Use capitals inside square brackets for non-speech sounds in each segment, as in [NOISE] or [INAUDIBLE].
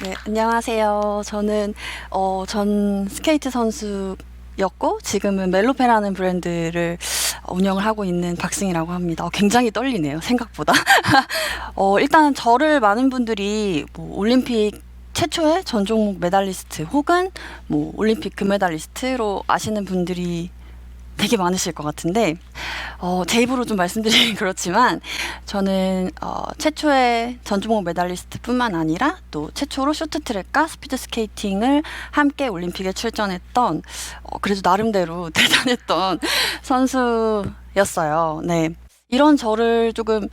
네, 안녕하세요. 저는 어, 전 스케이트 선수였고 지금은 멜로페라는 브랜드를 운영을 하고 있는 박승이라고 합니다. 어, 굉장히 떨리네요. 생각보다. [LAUGHS] 어, 일단 저를 많은 분들이 뭐 올림픽 최초의 전 종목 메달리스트 혹은 뭐 올림픽 금메달리스트로 아시는 분들이 되게 많으실 것 같은데 어, 제 입으로 좀 말씀드리긴 [LAUGHS] 그렇지만 저는 어, 최초의 전주목 메달리스트뿐만 아니라 또 최초로 쇼트트랙과 스피드 스케이팅을 함께 올림픽에 출전했던 어, 그래도 나름대로 [LAUGHS] 대단했던 선수였어요. 네. 이런 저를 조금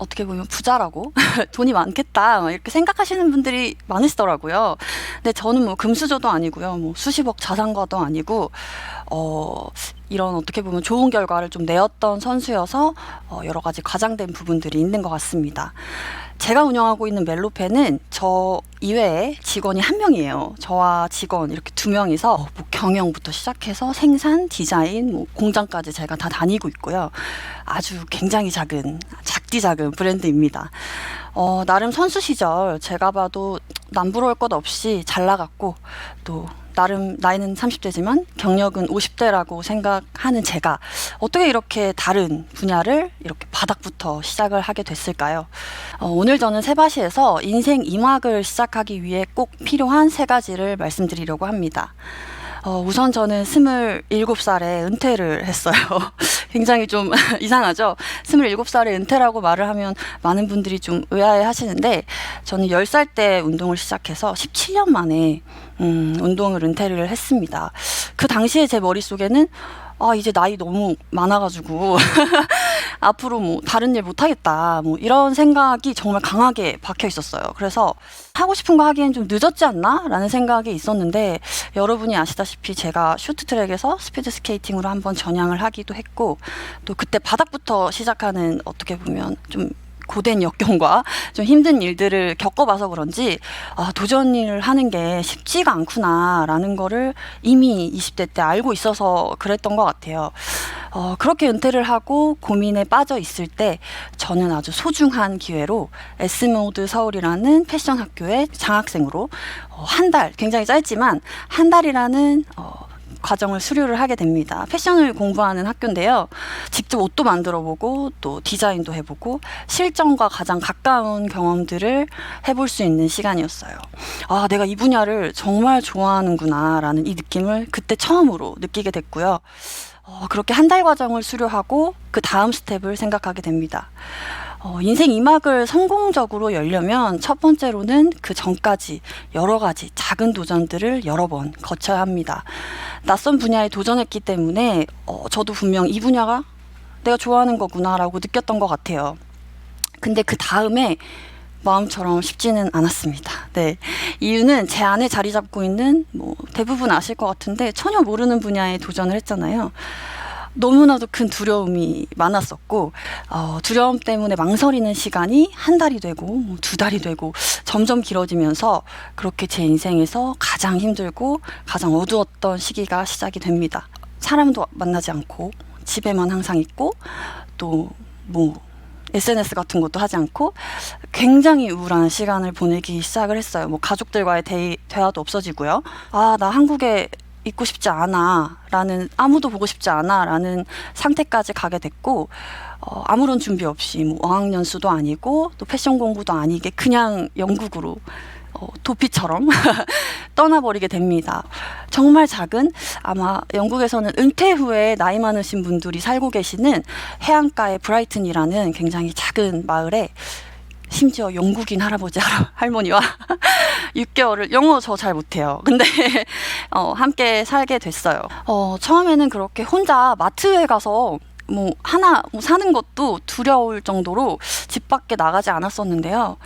어떻게 보면 부자라고 [LAUGHS] 돈이 많겠다 막 이렇게 생각하시는 분들이 많으시더라고요. 근데 저는 뭐 금수저도 아니고요, 뭐 수십억 자산가도 아니고 어 이런 어떻게 보면 좋은 결과를 좀 내었던 선수여서 어, 여러 가지 과장된 부분들이 있는 것 같습니다. 제가 운영하고 있는 멜로페는 저 이외에 직원이 한 명이에요. 저와 직원 이렇게 두 명이서 뭐 경영부터 시작해서 생산, 디자인, 뭐 공장까지 제가 다 다니고 있고요. 아주 굉장히 작은, 작디 작은 브랜드입니다. 어, 나름 선수 시절 제가 봐도 남부러울 것 없이 잘 나갔고 또 나름 나이는 30대지만 경력은 50대라고 생각하는 제가 어떻게 이렇게 다른 분야를 이렇게 바닥부터 시작을 하게 됐을까요? 어, 오늘 저는 세바시에서 인생 2막을 시작하기 위해 꼭 필요한 세 가지를 말씀드리려고 합니다. 어, 우선 저는 27살에 은퇴를 했어요. [LAUGHS] 굉장히 좀 [LAUGHS] 이상하죠? 27살에 은퇴라고 말을 하면 많은 분들이 좀 의아해 하시는데 저는 10살 때 운동을 시작해서 17년 만에 음, 운동을 은퇴를 했습니다. 그 당시에 제 머릿속에는 아, 이제 나이 너무 많아가지고, [LAUGHS] 앞으로 뭐, 다른 일 못하겠다. 뭐, 이런 생각이 정말 강하게 박혀 있었어요. 그래서, 하고 싶은 거 하기엔 좀 늦었지 않나? 라는 생각이 있었는데, 여러분이 아시다시피 제가 쇼트트랙에서 스피드 스케이팅으로 한번 전향을 하기도 했고, 또 그때 바닥부터 시작하는 어떻게 보면 좀 고된 역경과 좀 힘든 일들을 겪어봐서 그런지 아, 도전을 하는 게 쉽지가 않구나라는 거를 이미 20대 때 알고 있어서 그랬던 것 같아요. 어, 그렇게 은퇴를 하고 고민에 빠져 있을 때 저는 아주 소중한 기회로 에스모드 서울이라는 패션 학교에 장학생으로 어, 한 달, 굉장히 짧지만 한 달이라는 어, 과정을 수료를 하게 됩니다. 패션을 공부하는 학교인데요. 직접 옷도 만들어 보고 또 디자인도 해보고 실전과 가장 가까운 경험들을 해볼 수 있는 시간이었어요. 아, 내가 이 분야를 정말 좋아하는구나 라는 이 느낌을 그때 처음으로 느끼게 됐고요. 어, 그렇게 한 달 과정을 수료하고 그 다음 스텝을 생각하게 됩니다. 어, 인생 2막을 성공적으로 열려면 첫 번째로는 그 전까지 여러 가지 작은 도전들을 여러 번 거쳐야 합니다. 낯선 분야에 도전했기 때문에 어, 저도 분명 이 분야가 내가 좋아하는 거구나라고 느꼈던 것 같아요. 근데 그 다음에 마음처럼 쉽지는 않았습니다. 네. 이유는 제 안에 자리 잡고 있는 뭐 대부분 아실 것 같은데 전혀 모르는 분야에 도전을 했잖아요. 너무나도 큰 두려움이 많았었고 어, 두려움 때문에 망설이는 시간이 한 달이 되고 뭐 두 달이 되고 점점 길어지면서 그렇게 제 인생에서 가장 힘들고 가장 어두웠던 시기가 시작이 됩니다. 사람도 만나지 않고 집에만 항상 있고 또뭐 SNS 같은 것도 하지 않고 굉장히 우울한 시간을 보내기 시작을 했어요. 뭐 가족들과의 대, 대화도 없어지고요. 아, 나 한국에 있고 싶지 않아 라는 아무도 보고 싶지 않아 라는 상태까지 가게 됐고 어, 아무런 준비 없이 뭐 어학연수도 아니고 또 패션 공부도 아니게 그냥 영국으로 어, 도피처럼 [LAUGHS] 떠나버리게 됩니다. 정말 작은 아마 영국에서는 은퇴 후에 나이 많으신 분들이 살고 계시는 해안가의 브라이튼이라는 굉장히 작은 마을에 심지어 영국인 할아버지 할- 할머니와 [LAUGHS] 6개월을 영어 저 잘 못해요. 근데 [LAUGHS] 어, 함께 살게 됐어요. 어, 처음에는 그렇게 혼자 마트에 가서 뭐 하나 뭐 사는 것도 두려울 정도로 집 밖에 나가지 않았었는데요.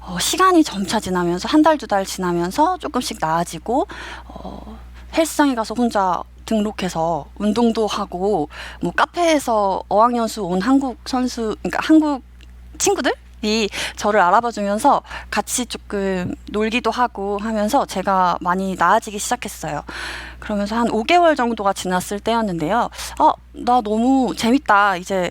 어, 시간이 점차 지나면서 한 달 두달 지나면서 조금씩 나아지고 어, 헬스장에 가서 혼자 등록해서 운동도 하고 뭐 카페에서 어학연수 온 한국 선수 그러니까 한국 친구들 이 저를 알아봐 주면서 같이 조금 놀기도 하고 하면서 제가 많이 나아지기 시작했어요. 그러면서 한 5개월 정도가 지났을 때였는데요. 어, 나 너무 재밌다. 이제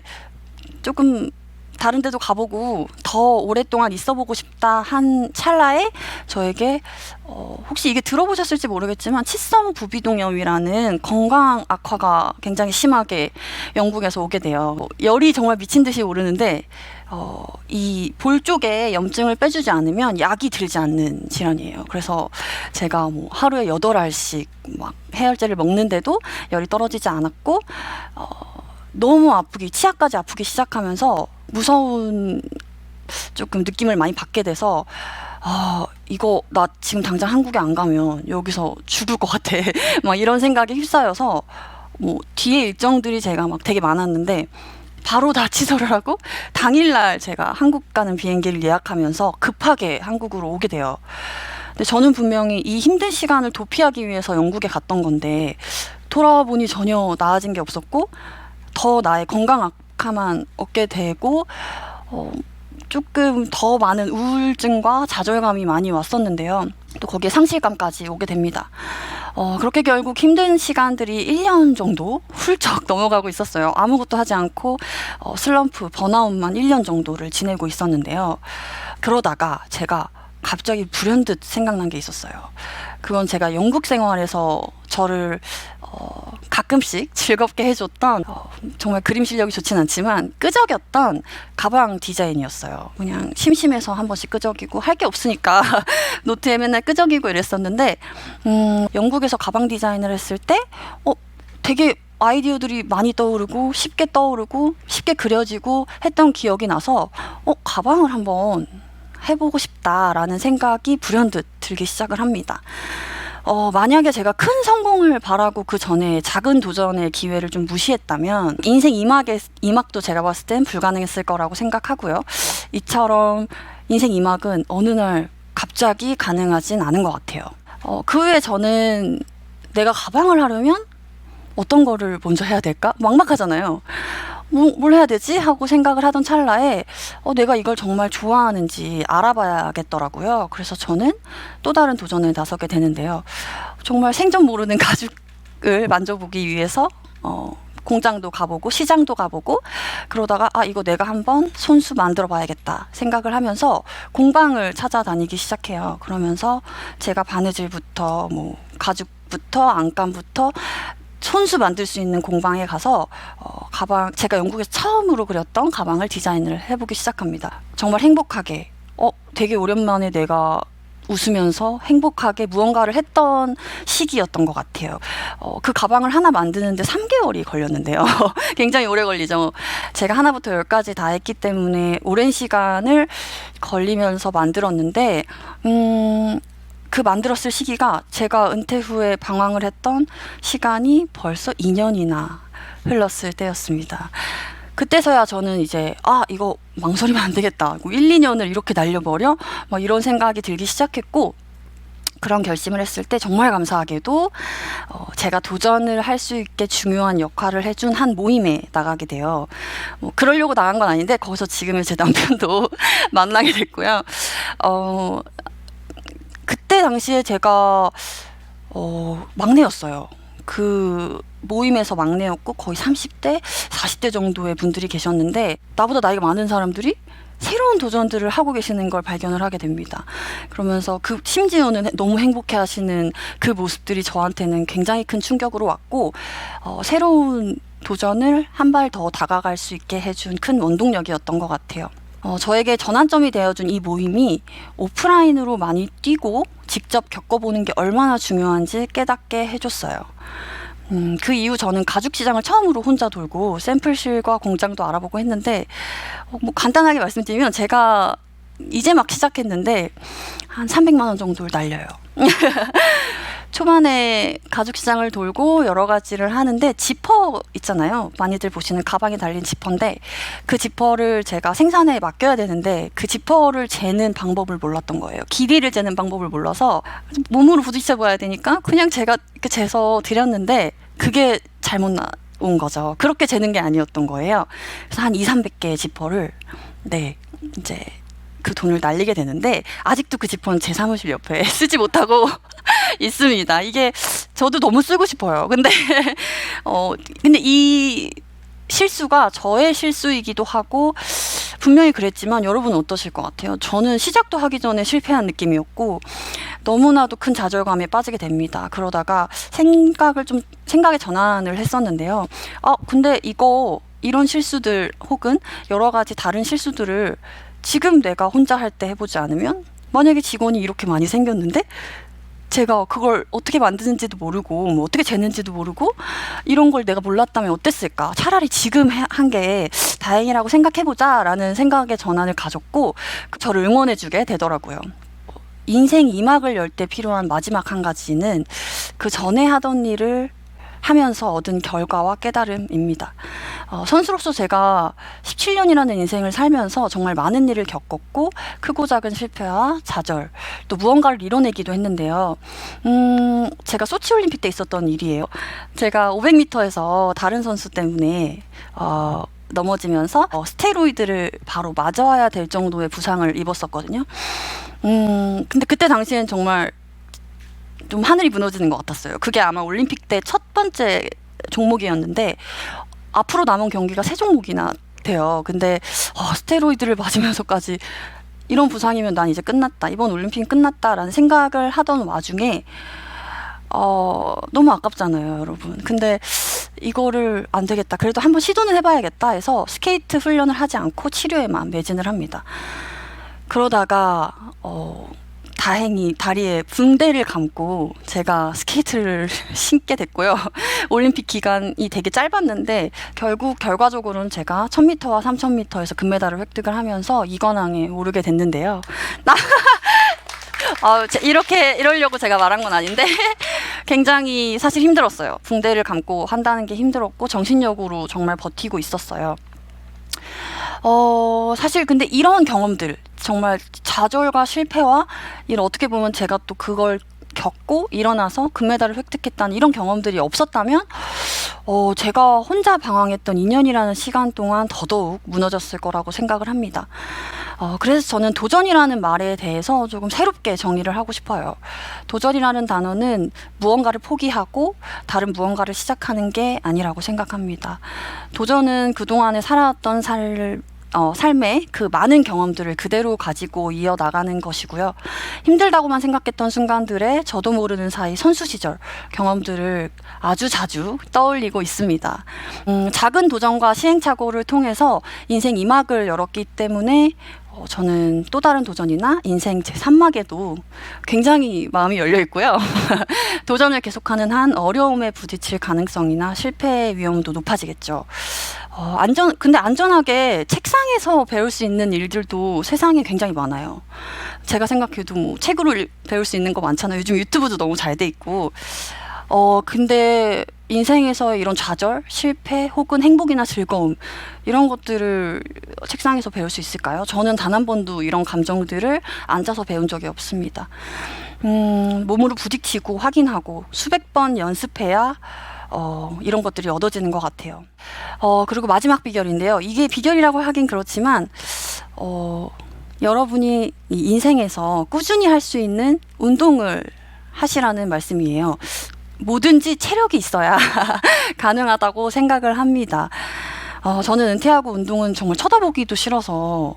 조금 다른 데도 가보고 더 오랫동안 있어보고 싶다 한 찰나에 저에게 어, 혹시 이게 들어보셨을지 모르겠지만 치성 부비동염이라는 건강 악화가 굉장히 심하게 영국에서 오게 돼요. 뭐 열이 정말 미친 듯이 오르는데 어, 이 볼 쪽에 염증을 빼주지 않으면 약이 들지 않는 질환이에요. 그래서 제가 뭐 하루에 여덟 알씩 막 해열제를 먹는데도 열이 떨어지지 않았고 어, 너무 아프기 치아까지 아프기 시작하면서 무서운 조금 느낌을 많이 받게 돼서 아 이거 나 지금 당장 한국에 안 가면 여기서 죽을 것 같아 [LAUGHS] 막 이런 생각에 휩싸여서 뭐 뒤에 일정들이 제가 막 되게 많았는데 바로 다 [LAUGHS] 취소를 하고 당일날 제가 한국 가는 비행기를 예약하면서 급하게 한국으로 오게 돼요. 근데 저는 분명히 이 힘든 시간을 도피하기 위해서 영국에 갔던 건데 돌아와 보니 전혀 나아진 게 없었고 더 나의 건강 악화만 얻게 되고 어, 조금 더 많은 우울증과 좌절감이 많이 왔었는데요. 또 거기에 상실감까지 오게 됩니다. 어, 그렇게 결국 힘든 시간들이 1년 정도 훌쩍 [LAUGHS] 넘어가고 있었어요. 아무것도 하지 않고 어, 슬럼프, 번아웃만 1년 정도를 지내고 있었는데요. 그러다가 제가 갑자기 불현듯 생각난 게 있었어요. 그건 제가 영국 생활에서 저를 어, 가끔씩 즐겁게 해줬던 어, 정말 그림 실력이 좋진 않지만 끄적였던 가방 디자인이었어요. 그냥 심심해서 한 번씩 끄적이고 할 게 없으니까 [LAUGHS] 노트에 맨날 끄적이고 이랬었는데 음, 영국에서 가방 디자인을 했을 때 어, 되게 아이디어들이 많이 떠오르고 쉽게 떠오르고 쉽게 그려지고 했던 기억이 나서 어, 가방을 한번 해보고 싶다라는 생각이 불현듯 들기 시작을 합니다. 어, 만약에 제가 큰 성공을 바라고 그 전에 작은 도전의 기회를 좀 무시했다면 인생 이막에, 이막도 제가 봤을 땐 불가능했을 거라고 생각하고요. 이처럼 인생 이막은 어느 날 갑자기 가능하진 않은 것 같아요. 어, 그 후에 저는 내가 가방을 하려면 어떤 거를 먼저 해야 될까? 막막하잖아요. 뭐, 뭘 해야 되지? 하고 생각을 하던 찰나에 어, 내가 이걸 정말 좋아하는지 알아봐야겠더라고요. 그래서 저는 또 다른 도전에 나서게 되는데요. 정말 생전 모르는 [LAUGHS] 가죽을 만져보기 위해서 어, 공장도 가보고 시장도 가보고 그러다가 아 이거 내가 한번 손수 만들어 봐야겠다 생각을 하면서 공방을 찾아다니기 시작해요. 그러면서 제가 바느질부터 뭐 가죽 부터 안감부터 손수 만들 수 있는 공방에 가서 어, 가방 제가 영국에서 처음으로 그렸던 가방을 디자인을 해보기 시작합니다. 정말 행복하게 어 되게 오랜만에 내가 웃으면서 행복하게 무언가를 했던 시기였던 것 같아요. 어, 그 가방을 하나 만드는데 3개월이 걸렸는데요. [LAUGHS] 굉장히 오래 걸리죠. 제가 하나부터 열까지 다 했기 때문에 오랜 시간을 걸리면서 만들었는데, 음, 그 만들었을 시기가 제가 은퇴 후에 방황을 했던 시간이 벌써 2년이나 흘렀을 때였습니다. 그때서야 저는 이제 아 이거 망설이면 안 되겠다. 1, 2년을 이렇게 날려버려? 막 이런 생각이 들기 시작했고 그런 결심을 했을 때 정말 감사하게도 어, 제가 도전을 할 수 있게 중요한 역할을 해준 한 모임에 나가게 돼요. 뭐 그러려고 나간 건 아닌데 거기서 지금의 제 남편도 [LAUGHS] 만나게 됐고요. 어, 그때 당시에 제가 어, 막내였어요. 그 모임에서 막내였고 거의 30대, 40대 정도의 분들이 계셨는데 나보다 나이가 많은 사람들이 새로운 도전들을 하고 계시는 걸 발견을 하게 됩니다. 그러면서 그 심지어는 너무 행복해 하시는 그 모습들이 저한테는 굉장히 큰 충격으로 왔고 어, 새로운 도전을 한 발 더 다가갈 수 있게 해준 큰 원동력이었던 것 같아요. 어, 저에게 전환점이 되어준 이 모임이 오프라인으로 많이 뛰고 직접 겪어보는 게 얼마나 중요한지 깨닫게 해줬어요. 음, 그 이후 저는 가죽 시장을 처음으로 혼자 돌고 샘플실과 공장도 알아보고 했는데 어, 뭐 간단하게 말씀드리면 제가 이제 막 시작했는데 한 300만 원 정도를 날려요. [LAUGHS] 초반에 가죽 시장을 돌고 여러 가지를 하는데 지퍼 있잖아요. 많이들 보시는 가방에 달린 지퍼인데 그 지퍼를 제가 생산에 맡겨야 되는데 그 지퍼를 재는 방법을 몰랐던 거예요. 길이를 재는 방법을 몰라서 몸으로 부딪혀 봐야 되니까 그냥 제가 이렇게 재서 드렸는데 그게 잘못 나온 거죠. 그렇게 재는 게 아니었던 거예요. 그래서 한 2, 300개의 지퍼를 네 이제 그 돈을 날리게 되는데 아직도 그 지퍼는 제 사무실 옆에 [LAUGHS] 쓰지 못하고 있습니다. 이게 저도 너무 쓰고 싶어요. 근데 [LAUGHS] 어 근데 이 실수가 저의 실수이기도 하고 분명히 그랬지만 여러분은 어떠실 것 같아요? 저는 시작도 하기 전에 실패한 느낌이었고 너무나도 큰 좌절감에 빠지게 됩니다. 그러다가 생각을 좀 생각의 전환을 했었는데요. 아 근데 이거 이런 실수들 혹은 여러 가지 다른 실수들을 지금 내가 혼자 할 때 해보지 않으면 만약에 직원이 이렇게 많이 생겼는데 제가 그걸 어떻게 만드는지도 모르고 뭐 어떻게 재는지도 모르고 이런 걸 내가 몰랐다면 어땠을까? 차라리 지금 한 게 다행이라고 생각해보자라는 생각의 전환을 가졌고 그 저를 응원해주게 되더라고요. 인생 이막을 열 때 필요한 마지막 한 가지는 그 전에 하던 일을 하면서 얻은 결과와 깨달음입니다. 어, 선수로서 제가 17년이라는 인생을 살면서 정말 많은 일을 겪었고 크고 작은 실패와 좌절 또 무언가를 이뤄내기도 했는데요. 음, 제가 소치 올림픽 때 있었던 일이에요. 제가 500m에서 다른 선수 때문에 어, 넘어지면서 어, 스테로이드를 바로 맞아야 될 정도의 부상을 입었었거든요. 음, 근데 그때 당시엔 정말 좀 하늘이 무너지는 것 같았어요. 그게 아마 올림픽 때 첫 번째 종목이었는데 앞으로 남은 경기가 세 종목이나 돼요. 근데 어, 스테로이드를 맞으면서까지 이런 부상이면 난 이제 끝났다. 이번 올림픽 끝났다라는 생각을 하던 와중에 어, 너무 아깝잖아요, 여러분. 근데 이거를 안 되겠다. 그래도 한번 시도는 해봐야겠다 해서 스케이트 훈련을 하지 않고 치료에만 매진을 합니다. 그러다가 어, 다행히 다리에 붕대를 감고 제가 스케이트를 [LAUGHS] 신게 됐고요. [LAUGHS] 올림픽 기간이 되게 짧았는데 결국 결과적으로는 제가 1000m와 3000m에서 금메달을 획득을 하면서 이관왕에 오르게 됐는데요. [LAUGHS] 제- 이렇게 이러려고 제가 말한 건 아닌데 굉장히 사실 힘들었어요. 붕대를 감고 한다는 게 힘들었고 정신력으로 정말 버티고 있었어요. 어, 사실 근데 이런 경험들, 정말 좌절과 실패와 이런 어떻게 보면 제가 또 그걸 겪고 일어나서 금메달을 획득했다는 이런 경험들이 없었다면, 어, 제가 혼자 방황했던 2년이라는 시간 동안 더더욱 무너졌을 거라고 생각을 합니다. 어, 그래서 저는 도전이라는 말에 대해서 조금 새롭게 정의를 하고 싶어요. 도전이라는 단어는 무언가를 포기하고 다른 무언가를 시작하는 게 아니라고 생각합니다. 도전은 그동안에 살아왔던 살, 어, 삶의 그 많은 경험들을 그대로 가지고 이어나가는 것이고요. 힘들다고만 생각했던 순간들에 저도 모르는 사이 선수 시절 경험들을 아주 자주 떠올리고 있습니다. 음, 작은 도전과 시행착오를 통해서 인생 이막을 열었기 때문에 어, 저는 또 다른 도전이나 인생 제 3막에도 굉장히 마음이 열려 있고요. [LAUGHS] 도전을 계속하는 한 어려움에 부딪힐 가능성이나 실패의 위험도 높아지겠죠. 어, 안전, 근데 안전하게 책상에서 배울 수 있는 일들도 세상에 굉장히 많아요. 제가 생각해도 뭐 책으로 일- 배울 수 있는 거 많잖아요. 요즘 유튜브도 너무 잘 돼 있고. 어, 근데 인생에서 이런 좌절, 실패, 혹은 행복이나 즐거움, 이런 것들을 책상에서 배울 수 있을까요? 저는 단 한 번도 이런 감정들을 앉아서 배운 적이 없습니다. 음, 몸으로 부딪히고 확인하고 수백 번 연습해야 어, 이런 것들이 얻어지는 것 같아요. 어, 그리고 마지막 비결인데요. 이게 비결이라고 하긴 그렇지만, 어, 여러분이 이 인생에서 꾸준히 할 수 있는 운동을 하시라는 말씀이에요. 뭐든지 체력이 있어야 [LAUGHS] 가능하다고 생각을 합니다. 어, 저는 은퇴하고 운동은 정말 쳐다보기도 싫어서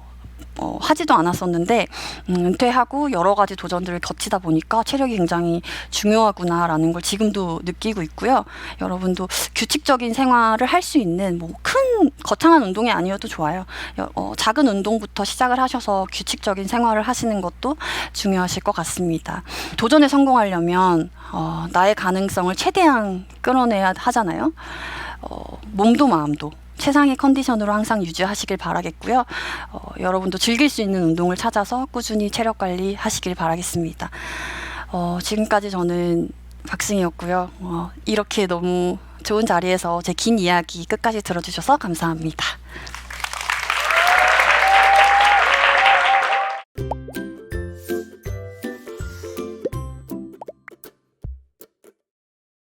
어, 하지도 않았었는데 음, 은퇴하고 여러 가지 도전들을 거치다 보니까 체력이 굉장히 중요하구나라는 걸 지금도 느끼고 있고요. 여러분도 규칙적인 생활을 할 수 있는 뭐 큰 거창한 운동이 아니어도 좋아요. 여- 어, 작은 운동부터 시작을 하셔서 규칙적인 생활을 하시는 것도 중요하실 것 같습니다. 도전에 성공하려면 어, 나의 가능성을 최대한 끌어내야 하잖아요. 어, 몸도 마음도 최상의 컨디션으로 항상 유지하시길 바라겠고요. 어, 여러분도 즐길 수 있는 운동을 찾아서 꾸준히 체력 관리 하시길 바라겠습니다. 어, 지금까지 저는 박승희였고요. 어, 이렇게 너무 좋은 자리에서 제 긴 이야기 끝까지 들어주셔서 감사합니다.